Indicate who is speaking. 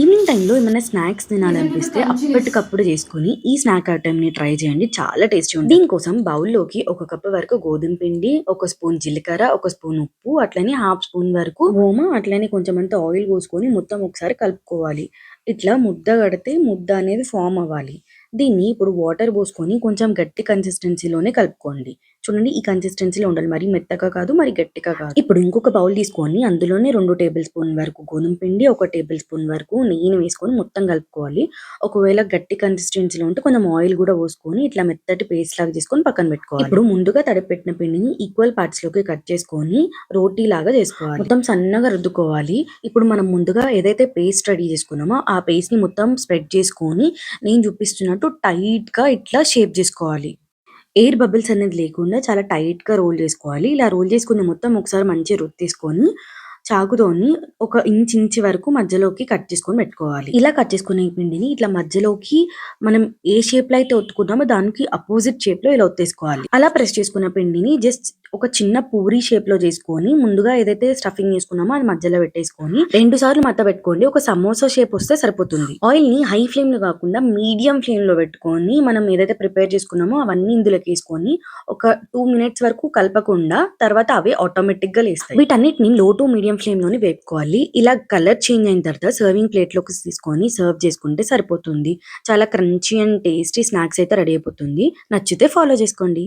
Speaker 1: Evening టైంలో ఏమైనా snacks తినాలనిపిస్తే అప్పటికప్పుడు చేసుకొని ఈ స్నాక్ ఐటమ్ని ట్రై చేయండి. చాలా టేస్టీ ఉంటుంది. దీనికోసం బౌల్లోకి ఒక కప్ వరకు గోధుమ పిండి ఒక స్పూన్ జీలకర్ర ఒక స్పూన్ ఉప్పు అట్లనే హాఫ్ స్పూన్ వరకు ఓమ అట్లనే కొంచెం అంత ఆయిల్ పోసుకొని మొత్తం ఒకసారి కలుపుకోవాలి. ఇట్లా ముద్ద కడితే ముద్ద అనేది ఫామ్ అవ్వాలి. దీన్ని ఇప్పుడు వాటర్ పోసుకొని కొంచెం గట్టి కన్సిస్టెన్సీలోనే కలుపుకోండి. చూడండి ఈ కన్సిస్టెన్సీలో ఉండాలి. మరి మెత్తగా కాదు మరి గట్టిగా కాదు. ఇప్పుడు ఇంకొక బౌల్ తీసుకొని అందులోనే రెండు టేబుల్ స్పూన్ వరకు గోధుమ పిండి ఒక టేబుల్ స్పూన్ వరకు నెయ్యిని వేసుకొని మొత్తం కలుపుకోవాలి. ఒకవేళ గట్టి కన్సిస్టెన్సీలో ఉంటే కొంచెం ఆయిల్ కూడా పోసుకొని ఇట్లా మెత్తటి పేస్ట్ లాగా చేసుకొని పక్కన పెట్టుకోవాలి. ఇప్పుడు ముందుగా తడిపెట్టిన పిండిని ఈక్వల్ పార్ట్స్లోకి కట్ చేసుకొని రోటీ లాగా చేసుకోవాలి. మొత్తం సన్నగా రుద్దుకోవాలి. ఇప్పుడు మనం ముందుగా ఏదైతే పేస్ట్ రెడీ చేసుకున్నామో ఆ పేస్ట్ని మొత్తం స్ప్రెడ్ చేసుకొని నేను చూపిస్తున్నట్టు టైట్గా ఇట్లా షేప్ చేసుకోవాలి. ఎయిర్ బబుల్స్ అనేది లేకుండా చాలా టైట్గా రోల్ చేసుకోవాలి. ఇలా రోల్ చేసుకున్న మొత్తం ఒకసారి మంచిగా రుద్ది చాకుతోని ఒక ఇంచ్ ఇంచ్ వరకు మధ్యలోకి కట్ చేసుకొని పెట్టుకోవాలి. ఇలా కట్ చేసుకునే ఈ పిండిని ఇట్లా మధ్యలోకి మనం ఏ షేప్లో అయితే ఒత్తుకున్నామో దానికి అపోజిట్ షేప్లో ఇలా ఒత్తేసుకోవాలి. అలా ప్రెస్ చేసుకున్న పిండిని జస్ట్ ఒక చిన్న పూరి షేప్లో చేసుకొని ముందుగా ఏదైతే స్టఫింగ్ చేసుకున్నామో అది మధ్యలో పెట్టేసుకొని రెండు సార్లు మత్త పెట్టుకోండి. ఒక సమోసా షేప్ వస్తే సరిపోతుంది. ఆయిల్ని హై ఫ్లేమ్లో కాకుండా మీడియం ఫ్లేమ్లో పెట్టుకొని మనం ఏదైతే ప్రిపేర్ చేసుకున్నామో అవన్నీ ఇందులోకి వేసుకొని ఒక టూ మినిట్స్ వరకు కలపకుండా తర్వాత అవే ఆటోమేటిక్గా లేస్తాయి. వీటన్నిటిని లో టు మీడియం ఫ్లేమ్లోనే వేపుకోవాలి. ఇలా కలర్ చేంజ్ అయిన తర్వాత సర్వింగ్ ప్లేట్లోకి తీసుకొని సర్వ్ చేసుకుంటే సరిపోతుంది. చాలా క్రంచీ అండ్ టేస్టీ స్నాక్స్ అయితే రెడీ అయిపోతుంది. నచ్చితే ఫాలో చేసుకోండి.